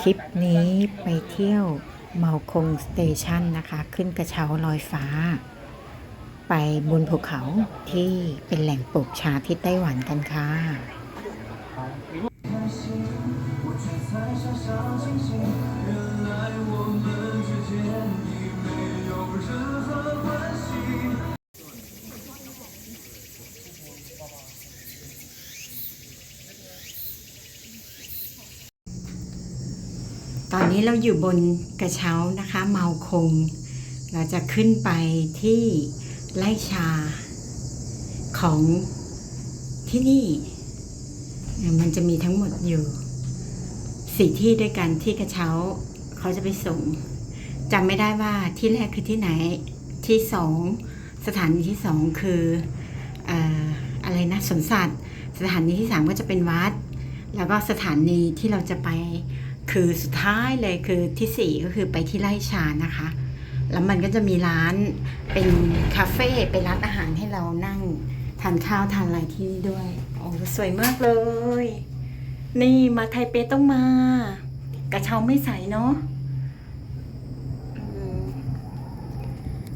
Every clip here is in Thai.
คลิปนี้ไปเที่ยวเมาคงสเตชันนะคะ ขึ้นกระเช้าลอยฟ้า ไปบนภูเขาที่เป็นแหล่งปลูกชาที่ไต้หวันกันค่ะ ตอนนี้เราอยู่บนกระเช้านะคะ เมาคง เราจะขึ้นไปที่ไร่ชาของที่นี่ มันจะมีทั้งหมดอยู่สี่ที่ด้วยกันที่กระเช้าเขาจะไปส่งจำไม่ได้ว่าที่แรกคือที่ไหนที่สองสถานีที่สองคืออออะไรนะสวนสัตว์ สถานีที่สามก็จะเป็นวัด แล้วก็สถานีที่เราจะไป คือสุดท้ายเลยคือที่สี่ก็คือไปที่ไร่ชานะคะ แล้วมันก็จะมีร้านเป็นคาเฟ่เป็นร้านอาหารให้เรานั่งทานข้าวทานอะไรที่นี่ด้วย โอ้สวยมากเลย นี่มาไทเปต้องมา กระเช้าไม่ใสเนาะอืม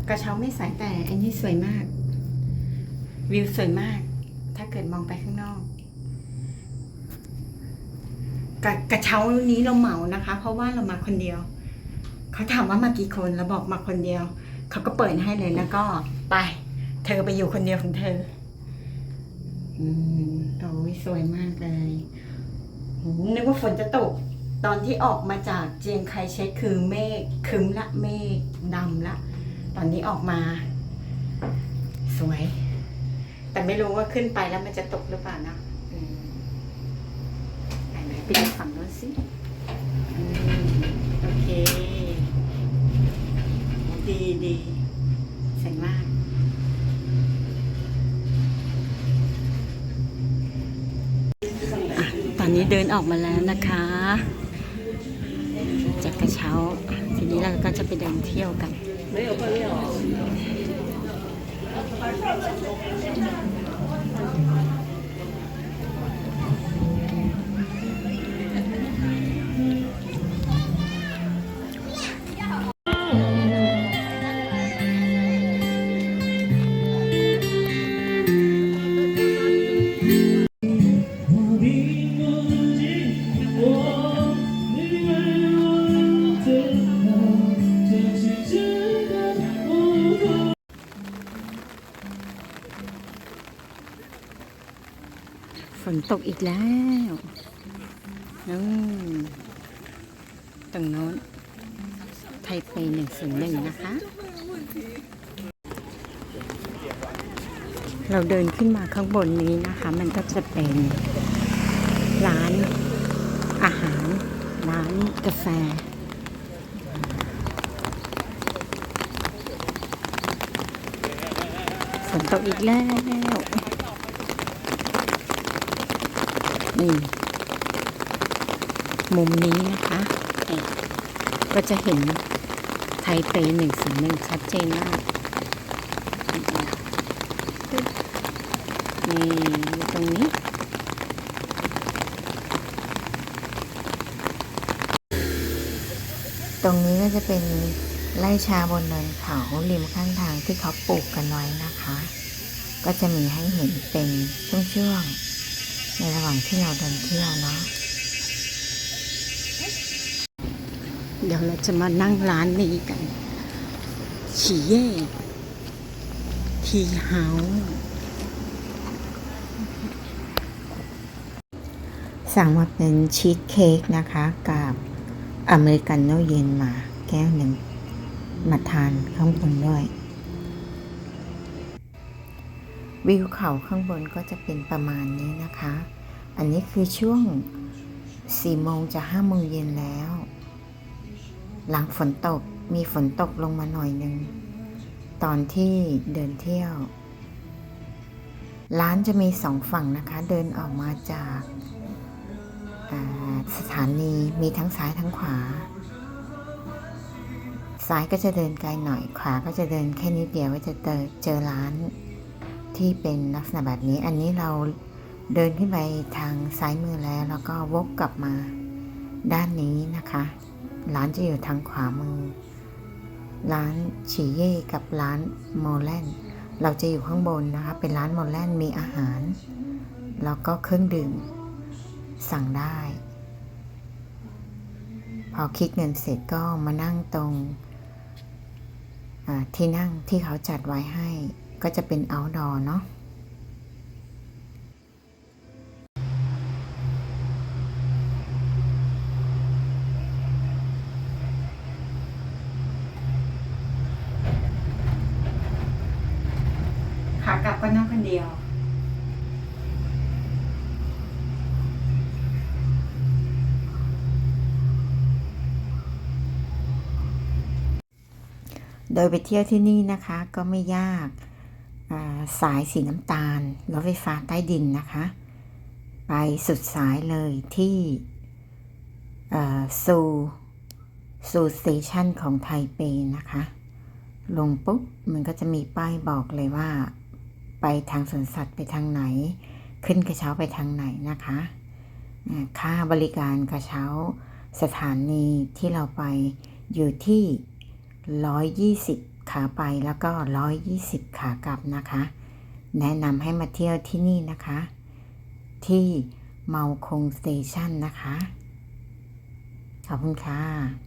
กระเช้าไม่ใสแต่อันนี้สวยมาก วิวสวยมาก ถ้าเกิดมองไปข้างนอก กระกระเช้านี้เราเหมานะคะ เพราะว่าเรามาคนเดียว เขาถามว่ามากี่คนเราบอกมาคนเดียว เขาก็เปิดให้เลยแล้วก็ไป เธอไปอยู่คนเดียวของเธอ อืมโอ้ยสวยมากเลยนึกว่าฝนจะตก ตอนที่ออกมาจากเจียงไคเชคคือเมฆคึ้มละเมฆดำละ ตอนนี้ออกมา สวย แต่ไม่รู้ว่าขึ้นไปแล้วมันจะตกหรือเปล่านะ ปดูฝั่งโน้นสิโอเค ดีดีสวยมาก ตอนนี้เดินออกมาแล้วนะคะ จากกระเช้า ทีนี้เราก็จะไปเดินเที่ยวกัน ฝนตกอีกแล้วนู่นตรงโน้น ไทเปหนึ่งศูนย์หนึ่งนะคะ เราเดินขึ้นมาข้างบนนี้นะคะ มันก็จะเป็นร้านอาหาร ร้านกาแฟฝนตกอีกแล้ว นี่ มุมนี้นะคะก็จะเห็นไทเปหนึ่งศูนย์หนึ่งชัดเจนมากนี่ตรงนี้ตรงนี้ก็จะเป็นไร่ชาบนเนินเขาริมข้างทางที่เขาปลูกกันไว้นะคะ ก็จะมีให้เห็นเป็นช่วงๆ ในระหว่างที่เราเดินเที่ยวเนาะเดี๋ยวเราจะมานั่งร้านนี้กัน ฉีเย่ ทีเฮา สั่งมาเป็นชีสเค้กนะคะ กับอเมริกันโน่เย็นมาแก้วหนึ่ง มาทานข้างบนด้วย วิวเขาข้างบนก็จะเป็นประมาณนี้นะคะ อันนี้คือช่วง4โมงจะ5โมงเย็นแล้ว หลังฝนตกมีฝนตกลงมาหน่อยหนึ่ง ตอนที่เดินเที่ยว ร้านจะมีสองฝั่งนะคะ เดินออกมาจากสถานีมีทั้งซ้ายทั้งขวา ซ้ายก็จะเดินไกลหน่อย ขวาก็จะเดินแค่นิดเดียวก็จะเจอเจอร้าน ที่เป็นลักษณะแบบนี้ อันนี้เราเดินขึ้นไปทางซ้ายมือแล้ว แล้วก็วกกลับมาด้านนี้นะคะร้านจะอยู่ทางขวามือ ร้านฉีเย่กับร้านโมแลนเราจะอยู่ข้างบนนะคะ เป็นร้านโมแลนมีอาหาร แล้วก็เครื่องดื่ม สั่งได้ พอคิดเงินเสร็จก็มานั่งตรงที่นั่งที่เขาจัดไว้ให้ ก็จะเป็น outdoor เนาะขากลับก็นั่งคนเดียวโดยไปเที่ยวที่นี่นะคะก็ไม่ยากอ่า สายสีน้ำตาลรถไฟฟ้าใต้ดินนะคะ ไปสุดสายเลยที่ซูซูสเตชันของไทเปนะคะ ลงปุ๊บ มันก็จะมีป้ายบอกเลยว่า ไปทางสวนสัตว์ไปทางไหน ขึ้นกระเช้าไปทางไหนนะคะ ค่าบริการกระเช้าสถานีที่เราไปอยู่ที่ 120 ขาไปแล้วก็ 120 ขากลับนะคะ แนะนำให้มาเที่ยวที่นี่นะคะ ที่เมาคงสเตชันนะคะ ขอบคุณค่ะ